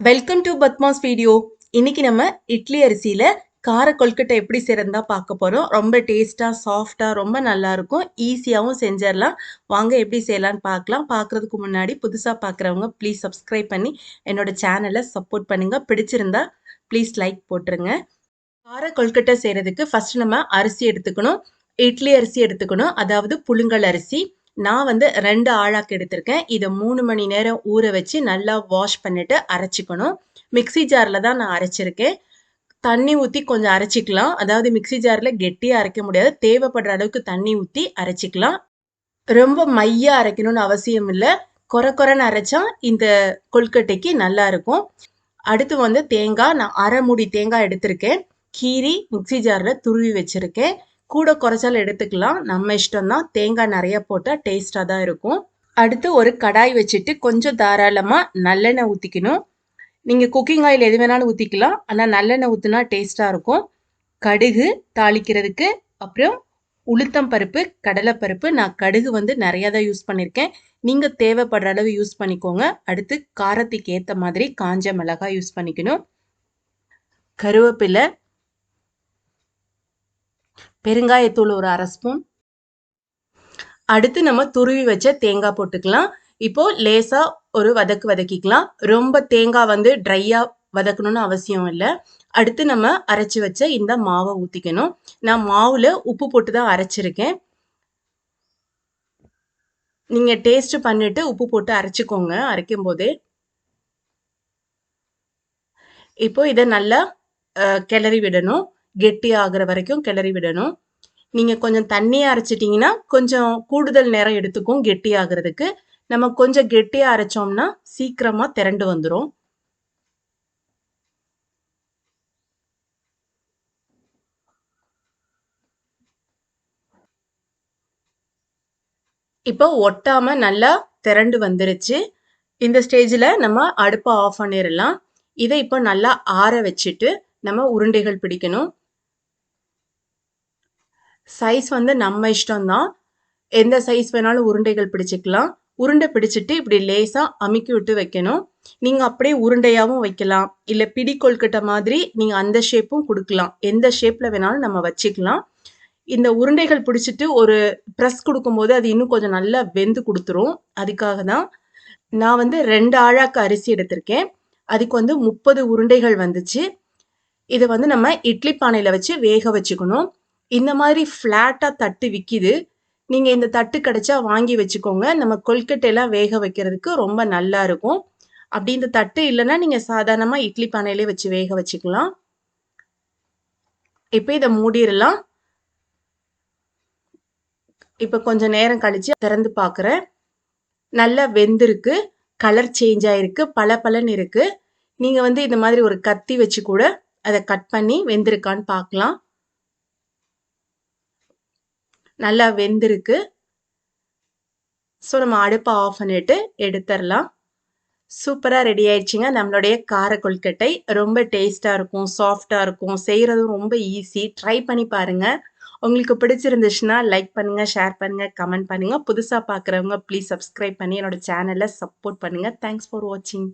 Welcome to Padma's video இன்னைக்கு நம்ம இட்லி அரிசியில் கார கொல்கட்டை எப்படி சிறந்தா பார்க்க போகிறோம் ரொம்ப டேஸ்ட்டாக சாஃப்டாக ரொம்ப நல்லா இருக்கும். ஈஸியாகவும் செஞ்சிடலாம். வாங்க எப்படி செய்யலாம்னு பார்க்கலாம். பார்க்குறதுக்கு முன்னாடி புதுசாக பார்க்குறவங்க ப்ளீஸ் சப்ஸ்கிரைப் பண்ணி என்னோட சேனலை சப்போர்ட் பண்ணுங்கள் பிடிச்சிருந்தா ப்ளீஸ் லைக் போட்டுருங்க. கார கொல்கட்டை செய்கிறதுக்கு ஃபஸ்ட்டு நம்ம அரிசி எடுத்துக்கணும். இட்லி அரிசி எடுத்துக்கணும். அதாவது புழுங்கல் அரிசி. நான் வந்து ரெண்டு ஆழாக்கு எடுத்திருக்கேன். இதை மூணு மணி நேரம் ஊற வச்சு நல்லா வாஷ் பண்ணிட்டு அரைச்சிக்கணும். மிக்சி ஜாரில் தான் நான் அரைச்சிருக்கேன். தண்ணி ஊற்றி கொஞ்சம் அரைச்சிக்கலாம். அதாவது மிக்சி ஜாரில் கெட்டியாக அரைக்க முடியாது. தேவைப்படுற அளவுக்கு தண்ணி ஊற்றி அரைச்சிக்கலாம். ரொம்ப மையாக அரைக்கணும்னு அவசியம் இல்லை. குறை குறைன்னு அரைச்சா இந்த கொல்கட்டைக்கு நல்லா இருக்கும். அடுத்து வந்து தேங்காய். நான் அரை மூடி தேங்காய் எடுத்திருக்கேன். கீரி மிக்சி ஜாரில் துருவி வச்சுருக்கேன். கூட குறைச்சாலும் எடுத்துக்கலாம். நம்ம இஷ்டம் தான் தேங்காய் நிறைய போட்டால் டேஸ்ட்டாக தான் இருக்கும். அடுத்து ஒரு கடாய் வச்சுட்டு கொஞ்சம் தாராளமாக நல்லெண்ணெய் ஊற்றிக்கணும் நீங்கள் குக்கிங் ஆயில் எது வேணாலும் ஊற்றிக்கலாம் ஆனால் நல்லெண்ணெய் ஊற்றினா டேஸ்ட்டாக இருக்கும். கடுகு தாளிக்கிறதுக்கு அப்புறம் உளுத்தம் பருப்பு கடலைப்பருப்பு நான் கடுகு வந்து நிறையா தான் யூஸ் பண்ணியிருக்கேன் நீங்கள் தேவைப்படுற அளவு யூஸ் பண்ணிக்கோங்க. அடுத்து காரத்துக்கு ஏற்ற மாதிரி காஞ்ச மிளகாய் யூஸ் பண்ணிக்கணும். கருவேப்பிலை பெருங்காயத்தூள் ஒரு அரை ஸ்பூன். அடுத்து நம்ம துருவி வச்ச தேங்காய் போட்டுக்கலாம். இப்போ லேசா ஒரு வதக்கு வதக்கிக்கலாம். ரொம்ப தேங்காய் வந்து ட்ரையா வதக்கணும்னு அவசியம் இல்லை. அடுத்து நம்ம அரைச்சி வச்ச இந்த மாவை ஊற்றிக்கணும் நான் மாவில் உப்பு போட்டு தான் அரைச்சிருக்கேன். நீங்கள் டேஸ்ட் பண்ணிட்டு உப்பு போட்டு அரைச்சிக்கோங்க அரைக்கும் போதே இப்போ இதை நல்லா கிளறி விடணும். கெட்டி ஆகிற வரைக்கும் கிளறி விடணும். நீங்கள் கொஞ்சம் தண்ணியாக அரைச்சிட்டிங்கன்னா கொஞ்சம் கூடுதல் நேரம் எடுத்துக்கும் கெட்டி ஆகிறதுக்கு நம்ம கொஞ்சம் கெட்டியாக அரைச்சோம்னா சீக்கிரமாக திரண்டு வந்துடும் இப்போ ஒட்டாமல் நல்லா திரண்டு வந்துருச்சு. இந்த ஸ்டேஜில் நம்ம அடுப்பை ஆஃப் பண்ணிடலாம் இதை இப்போ நல்லா ஆற வச்சுட்டு நம்ம உருண்டைகள் பிடிக்கணும். சைஸ் வந்து நம்ம இஷ்டம்தான். எந்த சைஸ் வேணாலும் உருண்டைகள் பிடிச்சிக்கலாம். உருண்டை பிடிச்சிட்டு இப்படி லேசாக அமுக்கி விட்டு வைக்கணும். நீங்கள் அப்படியே உருண்டையாகவும் வைக்கலாம். இல்லை பிடி கொள்கட்டை மாதிரி நீங்கள் அந்த ஷேப்பும் கொடுக்கலாம். எந்த ஷேப்பில் வேணாலும் நம்ம வச்சுக்கலாம். இந்த உருண்டைகள் பிடிச்சிட்டு ஒரு ப்ரெஸ் கொடுக்கும்போது அது இன்னும் கொஞ்சம் நல்லா வெந்து கொடுத்துரும். அதுக்காக தான் நான் வந்து ரெண்டு ஆழாக்கு அரிசி எடுத்திருக்கேன். அதுக்கு வந்து முப்பது உருண்டைகள் வந்துச்சு. இதை வந்து நம்ம இட்லி பானையில் வச்சு வேக வச்சுக்கணும். இந்த மாதிரி ஃப்ளாட்டாக தட்டு விற்கிது நீங்கள் இந்த தட்டு கிடைச்சா வாங்கி வச்சுக்கோங்க. நம்ம கொல்கட்டையெல்லாம் வேக வைக்கிறதுக்கு ரொம்ப நல்லா இருக்கும். அப்படி இந்த தட்டு இல்லைன்னா நீங்கள் சாதாரணமாக இட்லி பானையிலே வச்சு வேக வச்சுக்கலாம். இப்போ இதை மூடிடலாம். இப்போ கொஞ்சம் நேரம் கழித்து திறந்து பார்க்குறேன். நல்லா வெந்திருக்கு. கலர் சேஞ்ச் ஆகிருக்கு பல பலன் இருக்குது நீங்கள் வந்து இந்த மாதிரி ஒரு கத்தி வச்சு கூட அதை கட் பண்ணி வெந்திருக்கான்னு பார்க்கலாம். நல்லா வெந்திருக்கு. ஸோ நம்ம அடுப்பை ஆஃப் பண்ணிட்டு எடுத்துடலாம். சூப்பராக ரெடி ஆயிடுச்சுங்க. நம்மளுடைய கார கொல்கட்டை ரொம்ப டேஸ்ட்டாக இருக்கும் சாஃப்டாக இருக்கும். செய்கிறதும் ரொம்ப ஈஸி ட்ரை பண்ணி பாருங்கள் உங்களுக்கு பிடிச்சிருந்துச்சுன்னா லைக் பண்ணுங்கள் ஷேர் பண்ணுங்கள் கமெண்ட் பண்ணுங்கள் புதுசாக பார்க்குறவங்க ப்ளீஸ் சப்ஸ்கிரைப் பண்ணி என்னோட சேனலை சப்போர்ட் பண்ணுங்கள் தேங்க்ஸ் ஃபார் வாட்சிங்